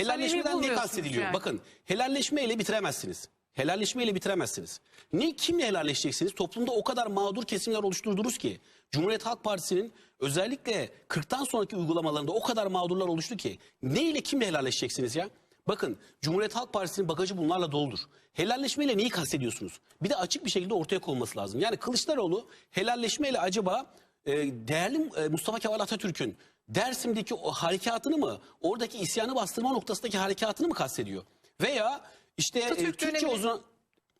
Helalleşmeden ne kastediliyor? yani. Bakın helalleşmeyle bitiremezsiniz. Helalleşmeyle bitiremezsiniz. Ne kimle helalleşeceksiniz? Toplumda o kadar mağdur kesimler oluşturdunuz ki Cumhuriyet Halk Partisi'nin özellikle 40'tan sonraki uygulamalarında o kadar mağdurlar oluştu ki ne ile kimle helalleşeceksiniz ya? Bakın Cumhuriyet Halk Partisi'nin bagajı bunlarla doludur. Helalleşmeyle neyi kastediyorsunuz? Bir de açık bir şekilde ortaya konması lazım. Yani Kılıçdaroğlu helalleşmeyle acaba e, değerli e, Mustafa Kemal Atatürk'ün Dersim'deki o harekatını mı, oradaki isyanı bastırma noktasındaki harekatını mı kastediyor? Veya işte e, Türkçe, uzun,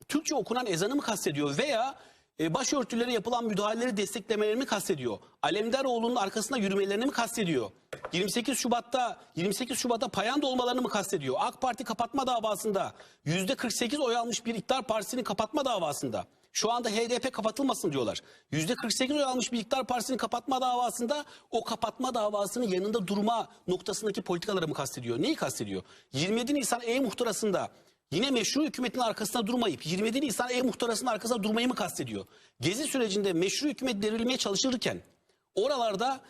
Türkçe okunan ezanı mı kastediyor? Veya e, başörtülere yapılan müdahaleleri desteklemelerini mi kastediyor? Alemdaroğlu'nun arkasında yürümelerini mi kastediyor? 28 Şubat'ta 28 Şubat'ta payanda olmalarını mı kastediyor? AK Parti kapatma davasında %48 oy almış bir iktidar partisinin kapatma davasında. Şu anda HDP kapatılmasın diyorlar. %48 oy almış bir iktidar partisinin kapatma davasında o kapatma davasının yanında durma noktasındaki politikaları mı kastediyor? Neyi kastediyor? 27 Nisan E-Muhtırası'nda Yine meşru hükümetin arkasında durmayıp 27 Nisan E-Muhtırası'nın arkasında durmayı mı kastediyor? Gezi sürecinde meşru hükümet devrilmeye çalışırken oralarda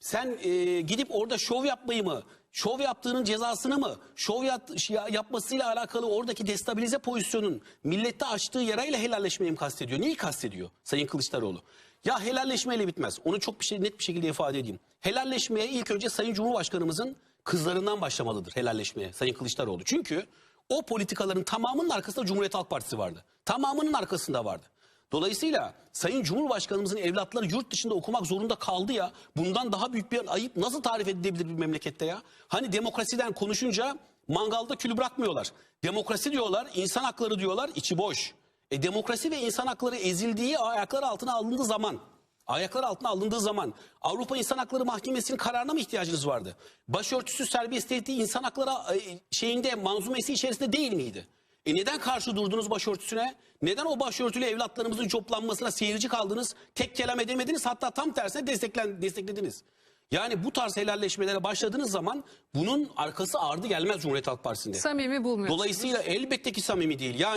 sen e, gidip orada şov yapmayı mı, şov yaptığının cezasını mı, şov yap- ya- yapmasıyla alakalı oradaki destabilize pozisyonun millette açtığı yarayla helalleşmeyi mi kastediyor? Neyi kastediyor Sayın Kılıçdaroğlu? Ya helalleşmeyle bitmez. Onu çok bir şey net bir şekilde ifade edeyim. Helalleşmeye ilk önce Sayın Cumhurbaşkanımızın kızlarından başlamalıdır helalleşmeye Sayın Kılıçdaroğlu. Çünkü o politikaların tamamının arkasında Cumhuriyet Halk Partisi vardı. Tamamının arkasında vardı. Dolayısıyla Sayın Cumhurbaşkanımızın evlatları yurt dışında okumak zorunda kaldı ya. Bundan daha büyük bir ayıp nasıl tarif edilebilir bir memlekette ya? Hani demokrasiden konuşunca mangalda külü bırakmıyorlar. Demokrasi diyorlar, insan hakları diyorlar, içi boş. E demokrasi ve insan hakları ezildiği ayaklar altına alındığı zaman ayaklar altına alındığı zaman Avrupa İnsan Hakları Mahkemesi'nin kararına mı ihtiyacınız vardı? Başörtüsü serbest ettiği insan hakları e, şeyinde manzumesi içerisinde değil miydi? E neden karşı durdunuz başörtüsüne? Neden o başörtülü evlatlarımızın coplanmasına seyirci kaldınız? Tek kelam edemediniz hatta tam tersine desteklen, desteklediniz. Yani bu tarz helalleşmelere başladığınız zaman bunun arkası ardı gelmez Cumhuriyet Halk Partisi'nde. Samimi bulmuyorsunuz. Dolayısıyla elbette ki samimi değil. Yani